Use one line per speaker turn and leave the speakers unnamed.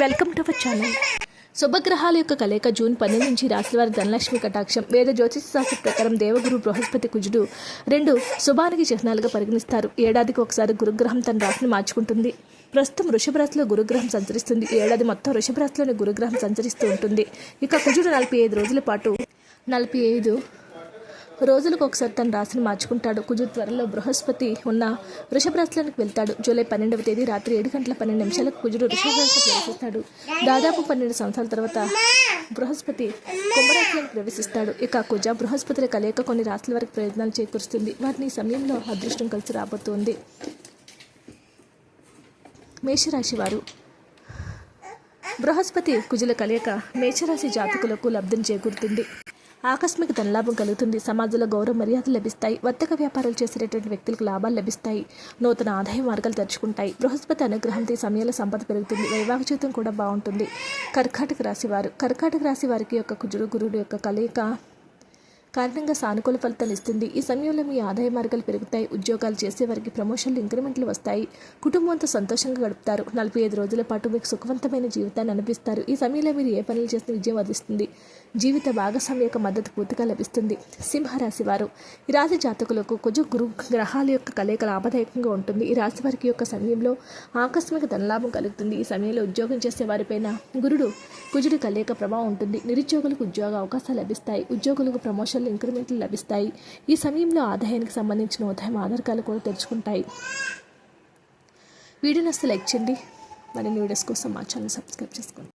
Welcome to our channel శుభగ్రహాల యొక్క కలయిక జూన్ పన్నెండు నుంచి రాశివారి ధనలక్ష్మి కటాక్షం. వేద జ్యోతిష శాస్త్ర ప్రకారం దేవగురు బృహస్పతి కుజుడు రెండు శుభానికి చిహ్నాలుగా పరిగణిస్తారు. ఏడాదికి ఒకసారి గురుగ్రహం తన రాశిని మార్చుకుంటుంది. ప్రస్తుతం వృషభ రాశిలో గురుగ్రహం సంచరిస్తుంది. ఏడాది మొత్తం వృషభ గురుగ్రహం సంచరిస్తూ ఉంటుంది. ఇక కుజుడు నలభై ఐదు రోజుల పాటు నలభై ఐదు రోజులకు ఒకసారి తన రాశిని మార్చుకుంటాడు. కుజు త్వరలో బృహస్పతి ఉన్న వృషభరాశులకు వెళ్తాడు. జూలై పన్నెండవ తేదీ రాత్రి ఏడు గంటల పన్నెండు నిమిషాలకు కుజుడు వృషభరాశి ప్రవేశిస్తాడు. దాదాపు పన్నెండు సంవత్సరాల తర్వాత బృహస్పతి కుంభరాశిలోకి ప్రవేశిస్తాడు. ఇక కుజ బృహస్పతుల కలయిక కొన్ని రాశుల వరకు ప్రయోజనాలు చేకూరుస్తుంది. వారిని సమయంలో అదృష్టం కలిసి రాబోతోంది. మేషరాశి వారు. బృహస్పతి కుజుల కలయిక మేషరాశి జాతకులకు లబ్ధిని చేకూరుతుంది. ఆకస్మిక ధనలాభం కలుగుతుంది. సమాజంలో గౌరవ మర్యాదలు లభిస్తాయి. వర్తక వ్యాపారాలు చేసేటటువంటి వ్యక్తులకు లాభాలు లభిస్తాయి. నూతన ఆదాయ మార్గాలు తెరుచుకుంటాయి బృహస్పతి అనుగ్రహంతో ఈ సమయంలో సంపద పెరుగుతుంది. వైవాహ జీవితం కూడా బాగుంటుంది. కర్కాటక రాశి వారు. కర్కాటక రాశి వారికి యొక్క కుజుడు గురుడు యొక్క కలయిక కారణంగా సానుకూల ఫలితాలు ఇస్తుంది. ఈ సమయంలో మీ ఆదాయ మార్గాలు పెరుగుతాయి. ఉద్యోగాలు చేసేవారికి ప్రమోషన్లు ఇంక్రిమెంట్లు వస్తాయి. కుటుంబంతో సంతోషంగా గడుపుతారు. నలభై ఐదు రోజుల పాటు మీకు సుఖవంతమైన జీవితాన్ని అనిపిస్తారు ఈ సమయంలో మీరు ఏ పనులు చేస్తే విజయం వధిస్తుంది జీవిత భాగస్వామి యొక్క మద్దతు పూర్తిగా లభిస్తుంది. సింహరాశి వారు. ఈ రాశి జాతకులకు కుజు గురు గ్రహాల యొక్క కలయిక లాభదాయకంగా ఉంటుంది. ఈ రాశి వారికి యొక్క సమయంలో ఆకస్మిక ధనలాభం కలుగుతుంది. ఈ సమయంలో ఉద్యోగం చేసే వారిపైన గురుడు కుజుడి కలయిక ప్రభావం ఉంటుంది. నిరుద్యోగులకు ఉద్యోగ అవకాశాలు లభిస్తాయి. ఉద్యోగులకు ప్రమోషన్లు ఇంక్రిమెంట్లు లభిస్తాయి. ఈ సమయంలో ఆదాయానికి సంబంధించిన ఉదయం ఆధారకాలు కూడా తెరుచుకుంటాయి. వీడియోని వస్తే లైక్ చేయండి. మరిన్ని వీడియోస్ కోసం మా ఛానల్ సబ్స్క్రైబ్ చేసుకోండి.